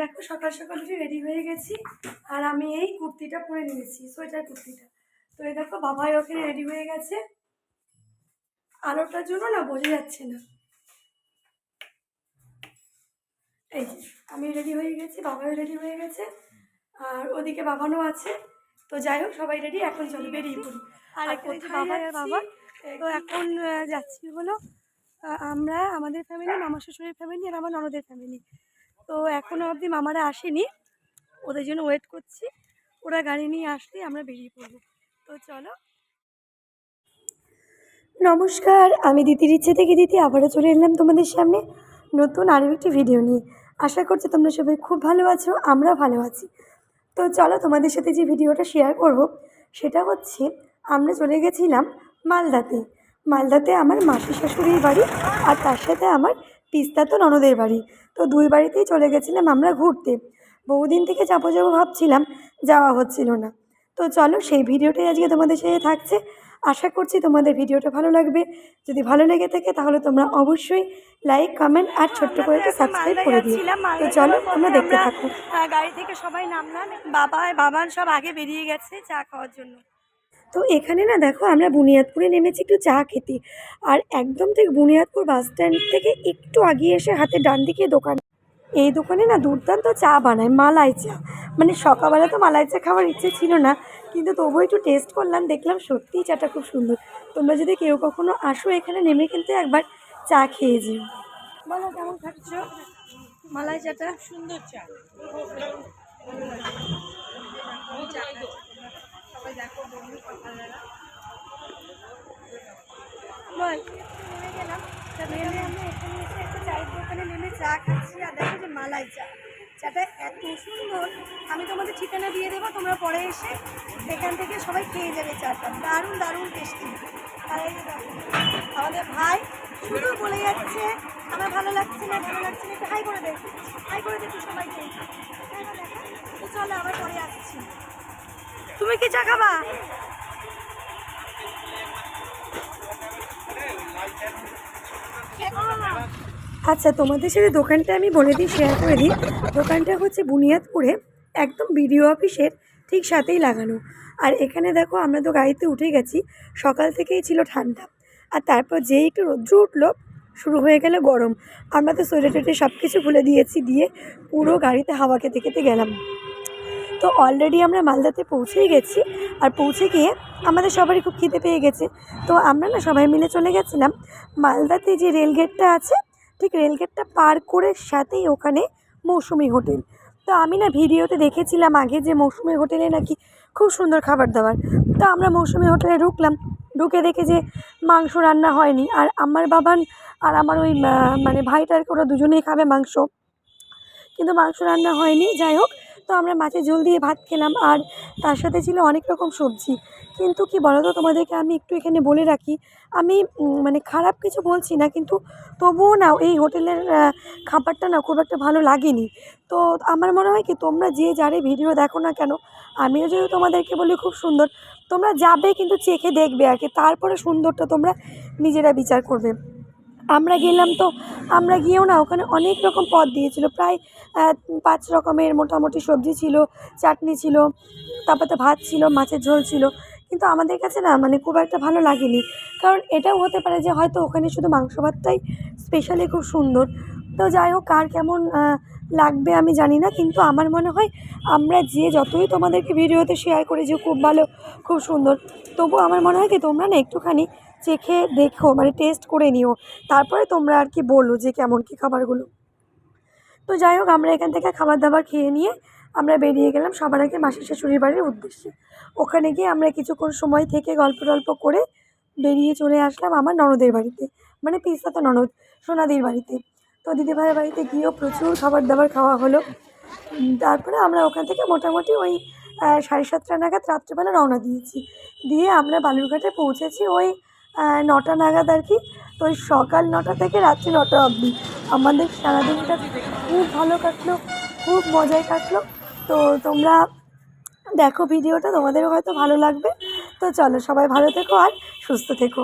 দেখো সকাল সকাল উঠে রেডি হয়ে গেছি। আর আমি এই কুর্তিটা পরে নিয়েছি সোয়েটার কুর্তিটা। তো এই দেখো বাবাই ওখানে রেডি হয়ে গেছে। আলোটার জন্য না বোঝা যাচ্ছে না। এই যে আমি রেডি হয়ে গেছি বাবাও রেডি হয়ে গেছে। আর ওদিকে বাবানও আছে। তো যাই হোক সবাই রেডি এখন চলো বেরিয়ে পড়ি। আর বাবা বাবা। তো এখন যাচ্ছি হলো আমরা আমাদের ফ্যামিলি মামা শ্বশুরের ফ্যামিলি আর আমার ননদের ফ্যামিলি তো এখনও অবধি মামারা আসেনি। ওদের জন্য ওয়েট করছি। ওরা গাড়ি নিয়ে আসলে আমরা বেরিয়ে পড়ব। তো চলো। নমস্কার, আমি দিদির ইচ্ছে থেকে দিদি আবারও চলে এলাম তোমাদের সামনে নতুন আরও একটি ভিডিও নিয়ে। আশা করছি তোমরা সবাই খুব ভালো আছো আমরা ভালো আছি। তো চলো তোমাদের সাথে যে ভিডিওটা শেয়ার করব, সেটা হচ্ছে আমরা চলে গেছিলাম মালদাতে। মালদাতে আমার মাসি শাশুড়ির বাড়ি আর তার সাথে আমার পিস্তাতো ননদের বাড়ি। তো দুই বাড়িতেই চলে গেছিলাম আমরা ঘুরতে। বহুদিন থেকে যাব যাব ভাবছিলাম, যাওয়া হচ্ছিল না। তো চলো সেই ভিডিওটাই আজকে তোমাদের সাথে থাকছে। আশা করছি তোমাদের ভিডিওটা ভালো লাগবে। যদি ভালো লেগে থাকে তাহলে তোমরা অবশ্যই লাইক কমেন্ট আর ছোট্ট করে সাবস্ক্রাইব করে দিও। তো চলো তোমরা দেখতে থাকো। গাড়ি থেকে সবাই নামলাম। বাবা, বাবান সব আগে বেরিয়ে গেছে চা খাওয়ার জন্য। তো এখানে না দেখো আমরা বুনিয়াদপুরে নেমেছি একটু চা খেতে। আর একদম ঠিক বুনিয়াদপুর বাস স্ট্যান্ড থেকে একটু আগিয়ে এসে হাতে ডান দিকে দোকান। এই দোকানে না দুর্দান্ত চা বানায়, মালাই চা। মানে সকালবেলা তো মালাই চা খাওয়ার ইচ্ছে ছিল না, কিন্তু তবুও একটু টেস্ট করলাম, দেখলাম সত্যিই চাটা খুব সুন্দর। তোমরা যদি কেউ কখনো আসো এখানে নেমে কিন্তু একবার চা খেয়ে যেও। বলো কেমন খাচ্ছ? মালাই চাটা? সুন্দর চা। বল নেমে গেলাম তা নেমে আমরা এখানে এসে একটা চায়ের দোকানে নেমে চা খাচ্ছি আর দেখো যে মালাই চা চাটা এত সুন্দর আমি তোমাদের ঠিকানা দিয়ে দেবো তোমরা পরে এসে এখান থেকে সবাই খেয়ে যাবে চাটা। দারুণ দারুণ টেস্টি। আর আমাদের ভাই শুধু বলে যাচ্ছে আমার ভালো লাগছে না ভালো লাগছে না একটু হাই করে দে হাই করে দেখি সবাইকে দেখো। তো চলো আবার। পরে আসছি তুমি কি চা খাবা? আচ্ছা তোমাদের সাথে দোকানটা আমি বলে দিই শেয়ার করে দিই। দোকানটা হচ্ছে বুনিয়াদপুরে, একদম বিডিও অফিসের ঠিক সাথেই লাগানো। আর এখানে দেখো, আমরা তো গাড়িতে উঠে গেছি, সকাল থেকেই ছিল ঠান্ডা। আর তারপর যেই একটু রৌদ্র উঠল, শুরু হয়ে গেল গরম। আমরা তো সোয়েটার টোয়েটার সব কিছু খুলে দিয়েছি, দিয়ে পুরো গাড়িতে হাওয়া খেতে খেতে গেলাম। তো অলরেডি আমরা মালদাতে পৌঁছেই গেছি। আর পৌঁছে গিয়ে আমাদের সবারই খুব খিদে পেয়ে গেছে। তো আমরা না সবাই মিলে চলে গেছিলাম। মালদাতে যে রেলগেটটা আছে, ঠিক রেলগেটটা পার করে সাথেই ওখানে মৌসুমি হোটেল। তো আমি না ভিডিওতে দেখেছিলাম আগে যে মৌসুমি হোটেলে নাকি খুব সুন্দর খাবার দাবার। তো আমরা মৌসুমি হোটেলে ঢুকলাম। ঢুকে দেখে যে মাংস রান্না হয়নি। আর আমার বাবান আর আমার ওই মানে ভাইটার ওরা দুজনেই খাবে মাংস। কিন্তু মাংস রান্না হয়নি। যাই হোক তো আমরা মাছের ঝোল দিয়ে ভাত খেলাম আর তার সাথে ছিল অনেক রকম সবজি। কিন্তু কি বলো তো তোমাদেরকে আমি একটু এখানে বলে রাখি, আমি মানে খারাপ কিছু বলছি না, কিন্তু তবুও না এই হোটেলের খাবারটা না খুব একটা ভালো লাগেনি। তো আমার মনে হয় কি, তোমরা যে যারে ভিডিও দেখো না কেন, আমিও যদি তোমাদেরকে বলি খুব সুন্দর, তোমরা যাবে কিন্তু চেখে দেখবে আর কি, তারপরে সুন্দরটা তোমরা নিজেরা বিচার করবে। আমরা গেলাম তো, আমরা গিয়েও না, ওখানে অনেক রকম পদ দিয়েছিল, প্রায় পাঁচ রকমের মোটামুটি সবজি ছিল, চাটনি ছিল, তারপরে ভাত ছিল, মাছের ঝোল ছিল, কিন্তু আমাদের কাছে না মানে খুব একটা ভালো লাগেনি, কারণ এটাও হতে পারে যে হয়তো ওখানে শুধু মাংস ভাতটাই স্পেশালি খুব সুন্দর, তো যাই হোক, কার কেমন লাগবে আমি জানি না, কিন্তু আমার মনে হয় আমরা যে যতই তোমাদেরকে ভিডিওতে শেয়ার করি যে খুব ভালো, খুব সুন্দর তবু আমার মনে হয় কি তোমরা না একটুখানি চেখে দেখো মানে টেস্ট করে নিও। তারপরে তোমরা আর কি বলো যে কেমন কী খাবারগুলো। তো যাই হোক, আমরা এখান থেকে খাবার দাবার খেয়ে নিয়ে আমরা বেরিয়ে গেলাম সবার আগে মাসি শাশুড়ির বাড়ির উদ্দেশ্যে। ওখানে গিয়ে আমরা কিছুক্ষণ সময় থেকে গল্প টল্প করে বেরিয়ে চলে আসলাম আমার ননদের বাড়িতে। মানে পিস্তা তো ননদ, সোনাদির বাড়িতে। তো দিদিভাইয়ের বাড়িতে গিয়েও প্রচুর খাবার দাবার খাওয়া হলো। তারপরে আমরা ওখান থেকে মোটামুটি ওই সাড়ে সাতটা নাগাদ রাত্রেবেলা রওনা দিয়েছি। দিয়ে আমরা বালুরঘাটে পৌঁছেছি ওই নটা নাগাদ আর কি। তো ওই সকাল নটা থেকে রাত্রি নটা অবধি। আমাদের সারাদিনটা খুব ভালো কাটলো, খুব মজায় কাটলো। তো তোমরা দেখো ভিডিওটা, তোমাদেরও হয়তো ভালো লাগবে। তো চলো সবাই ভালো থেকো আর সুস্থ থেকো।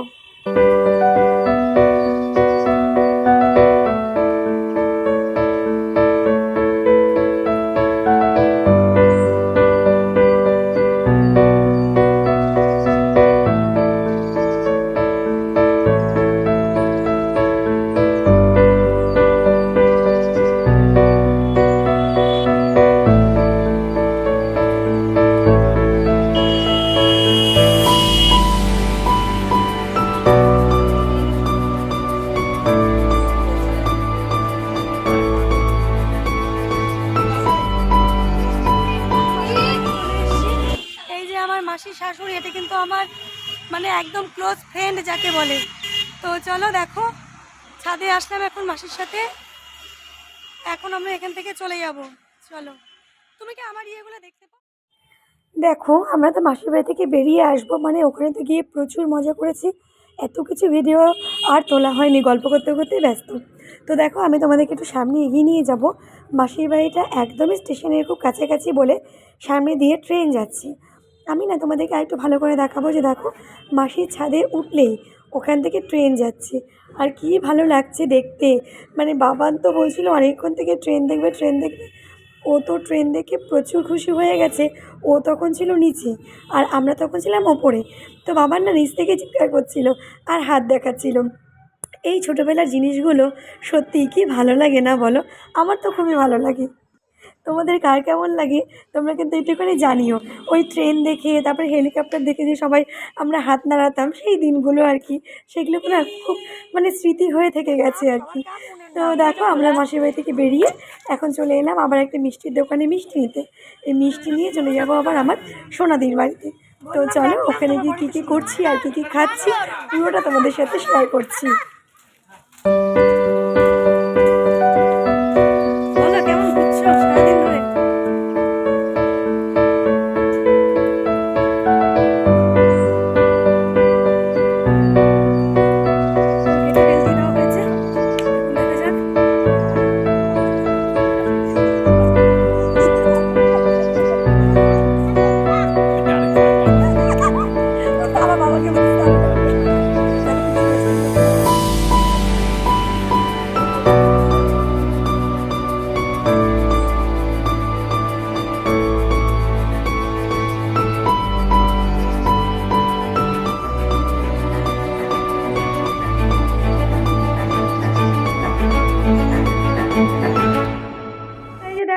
মানে একদম ক্লোজ ফ্রেন্ড যাকে বলে। তো চলো দেখো, ছাদে আসলাম এখন মাসির সাথে। এখন আমরা এখান থেকে চলে যাব। চলো। তুমি কি আমার ইয়েগুলো দেখতে পাও? দেখো, আমরা তো মাসির বাড়ি থেকে বেরিয়ে আসব। মানে ওখানে তো গিয়ে প্রচুর মজা করেছি। এত কিছু ভিডিও আর তোলা হয়নি গল্প করতে করতে ব্যস্ত। তো দেখো, আমি তোমাদেরকে একটু সামনে এগিয়ে নিয়ে যাব। মাসির বাড়িটা একদমই স্টেশনের খুব কাছাকাছি বলে সামনে দিয়ে ট্রেন যাচ্ছে। আমি না তোমাদেরকে আরেকটু ভালো করে দেখাবো যে দেখো, মাসির ছাদে উঠলেই ওখান থেকে ট্রেন যাচ্ছে। আর কি ভালো লাগছে দেখতে। মানে বাবান তো বলছিল অনেকক্ষণ থেকে ট্রেন দেখবে ট্রেন দেখবে। ও তো ট্রেন দেখে প্রচুর খুশি হয়ে গেছে। ও তখন ছিল নিচে আর আমরা তখন ছিলাম ওপরে। তো বাবার না নিচ থেকে চিৎকার করছিল আর হাত দেখাচ্ছিল। এই ছোটোবেলার জিনিসগুলো সত্যিই কি ভালো লাগে না বলো? আমার তো খুবই ভালো লাগে। তোমাদের কার কেমন লাগে, তোমরা কিন্তু একটুখানি জানিও। ওই ট্রেন দেখে, তারপরে হেলিকপ্টার দেখে যে সবাই আমরা হাত নাড়াতাম, সেই দিনগুলো আর কি। সেগুলো না খুব মানে স্মৃতি হয়ে থেকে গেছে আর কি। তো দেখো, আমরা মাসির বাড়ি থেকে বেরিয়ে এখন চলে এলাম আবার একটা মিষ্টির দোকানে মিষ্টি নিতে। এই মিষ্টি নিয়ে চলে যাব আবার আমার সোনাদির বাড়িতে। তো চলো, ওখানে গিয়ে কী কী করছি আর কী কী খাচ্ছি, পুরোটা তোমাদের সাথে শেয়ার করছি।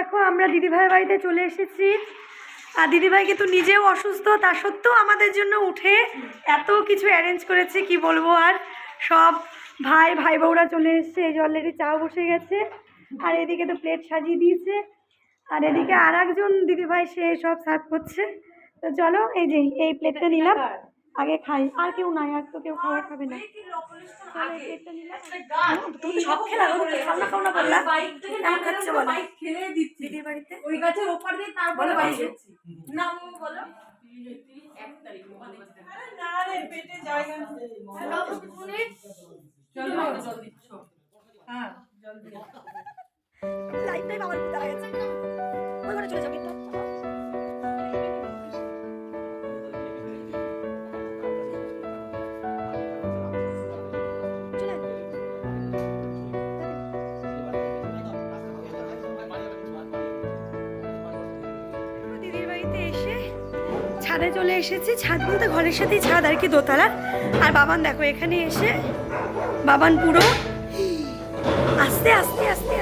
দেখো আমরা দিদিভাইয়ের বাড়িতে চলে এসেছি। আর দিদিভাই কিন্তু নিজেও অসুস্থ তা সত্ত্বেও আমাদের জন্য উঠে এত কিছু অ্যারেঞ্জ করেছে কি বলব আর? সব ভাই ভাই বউরা চলে এসছে এই যে অলরেডি চাও বসে গেছে। আর এদিকে তো প্লেট সাজিয়ে দিয়েছে। আর এদিকে আর একজন দিদিভাই সে সব সার্ভ করছে। তো চলো এই যে এই প্লেটটা নিলাম। আগে খাই। আর কেউ নাই আর তো কেউ খাবার খাবে না। তুমি সব খেলা গো, তুমি খাও না খাও না বললা কেমন দিদির বাড়িতে? ওই গাছের ওপার দিয়ে তারপরে বাড়ি বাড়ি যাচ্ছি না ও বলো। এক তারিখ চলো জল দিচ্ছ। হ্যাঁ জল দিয়ে লাইটটাই বাবার দাঁড়া গেছে। ওই ঘরে চলে যাবে চলে ছাদে চলে এসেছি। ছাদ বলতে ঘরের সাথেই ছাদ আর কি দোতলা। আর বাবান দেখো, এখানে এসে বাবান পুরো। আস্তে আস্তে আস্তে